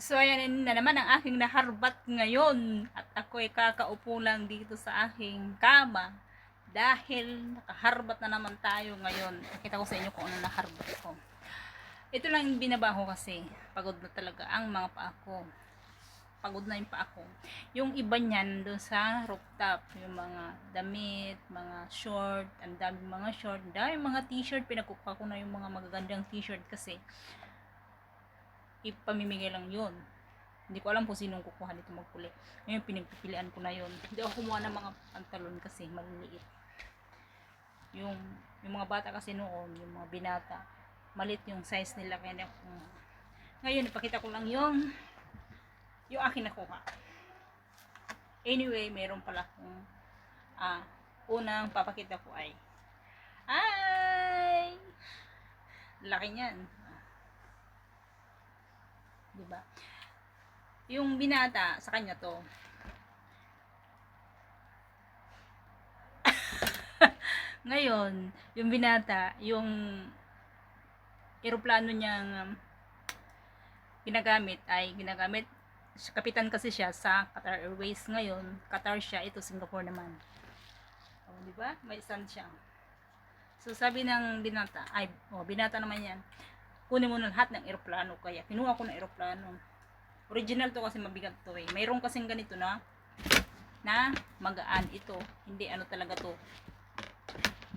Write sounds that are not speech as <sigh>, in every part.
So, ayan na naman ang aking naharbat ngayon. At ako ay kakaupo lang dito sa aking kama. Dahil nakaharbat na naman tayo ngayon. Nakita ko sa inyo kung ano naharbat ko. Ito lang yung binaba ko kasi. Pagod na talaga ang mga paa ko. Pagod na yung paa ko. Yung iba niyan doon sa rooftop. Yung mga damit, mga short, ang daming mga short, daming mga t-shirt. Pinagkukuha ko na yung mga magagandang t-shirt kasi ipamimigay lang yun. Hindi ko alam kung sinong kukuha nito magpuli. Ngayon, pinagpipilian ko na yun. Hindi ako kumuha ng mga pantalon kasi maliliit. Yung, yung mga bata kasi noon, yung mga binata, malit yung size nila. Kaya hindi ako. Ngayon, ipakita ko lang yung yung akin nakuha. Anyway, meron pala akong ah, unang papakita ko ay ay laki niyan. Diba? Yung binata, sa kanya to. <laughs> Ngayon, yung binata, yung eroplano niyang um, ginagamit ay ginagamit kapitan kasi siya sa Qatar Airways ngayon. Qatar siya, ito Singapore naman. O, di ba? May sun siya. So, sabi ng binata, ay, oh, binata naman yan, kunin mo na lahat ng eroplano. Kaya, kinuha ko ng eroplano. Original to kasi mabigat to eh. Mayroon kasing ganito na, na magaan ito. Hindi ano talaga to.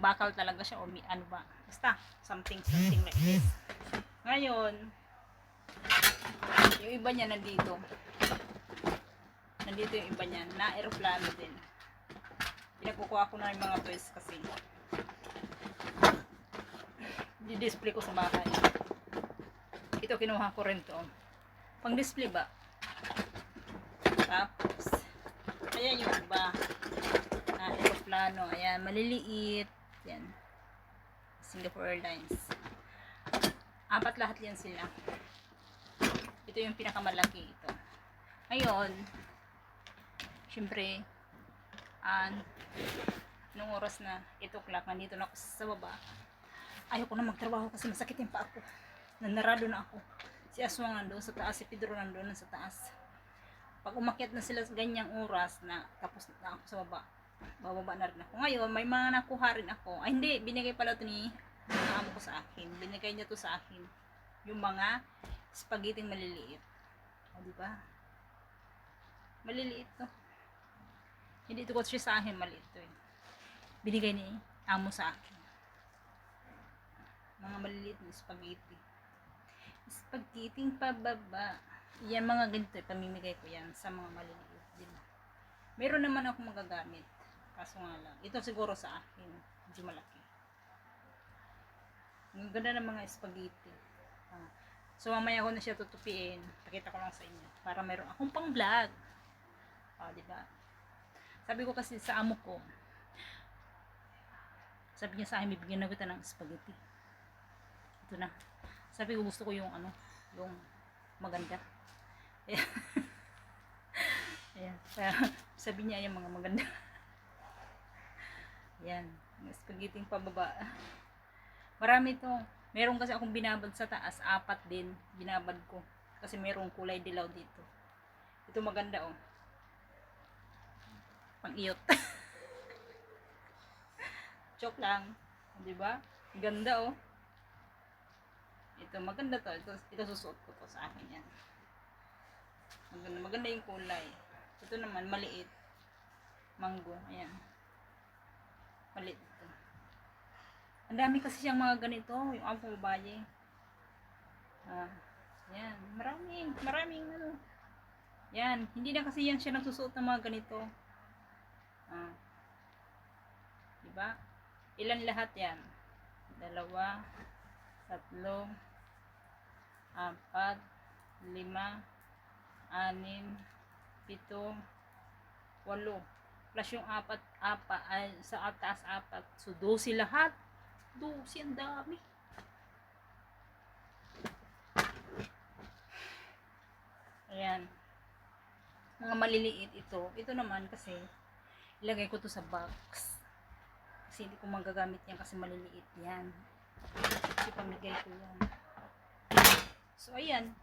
Bakal talaga siya o mi, ano ba. Basta, something, something like this. Ngayon, yung iba niya nandito. Nandito yung iba niya. Na aeroplano din. Pinagkukuha ko na yung mga toys kasi. Di-display ko sa bahay. Ito kinuha ko rin to. Pang display ba? Tapos, ayan yung iba. Na aeroplano. Ayan, maliliit. Yan. Singapore Airlines. Apat lahat yan sila. Ito yung pinakamalaki ito. Ngayon, syempre, an nung oras na 8 o'clock, nandito na ako sa baba. Ayoko na magtrabaho kasi masakit yung paa ko. Nanarado na ako. Si Aswang nandoon sa taas, si Pedro nandoon sa taas. Pag umakyat na sila sa ganyang oras na tapos na ako sa baba, bababa na rin ako. Ngayon, may mga nakuha rin ako. Ay hindi, binigay pala ito ni amo ko sa akin. Binigay niya to sa akin. Yung mga spaghetti maliliit. O, di ba? Maliliit to. Hindi ito ko siya sa akin, maliit to eh. Binigay ni amo sa akin. Mga maliliit na spaghetti. Spaghetti pababa. Yan mga ganito, pamimigay ko yan sa mga maliliit din. Meron naman ako magagamit. Kaso nga lang, ito siguro sa akin, medyo malaki. Ang ganda ng mga spaghetti. Ah. So mamaya ko na siya tutupiin. Pakita ko lang sa inyo. Para meron akong pang vlog. Ah, di ba? Sabi ko kasi sa amo ko, sabi niya sa akin, bibigyan na kita ng spaghetti. Ito na. Sabi ko gusto ko yung ano, yung maganda. <laughs> Ayan. Ayan. Sabi niya yung mga maganda. Ayan. Spaghetti pababa. Marami to. Meron kasi akong binabad sa taas. Apat din. Binabad ko. Kasi merong kulay dilaw dito. Ito maganda oh. Pang-iyot. <laughs> Joke lang. Di ba? Ganda oh. Ito maganda to. Ito, ito susuot ko to sa akin yan. Maganda, maganda yung kulay. Ito naman maliit. Mango. Ayan. Maliit ito. Ang dami kasi siyang mga ganito, yung apple babaye. Ah, yan. Maraming, maraming ano. Yan. Hindi na kasi yan siya nagsusuot ng mga ganito. Ah. Diba? Ilan lahat yan? Dalawa, tatlo, apat, lima, anim, pito, walo. Plus yung apat, apat, ay, sa taas apat. So, 12 lahat. 12, ang dami. Ayan. Mga maliliit ito. Ito naman kasi, ilagay ko to sa box. Kasi hindi ko magagamit yan kasi maliliit yan. Kasi pamigay ko yan. So, ayan.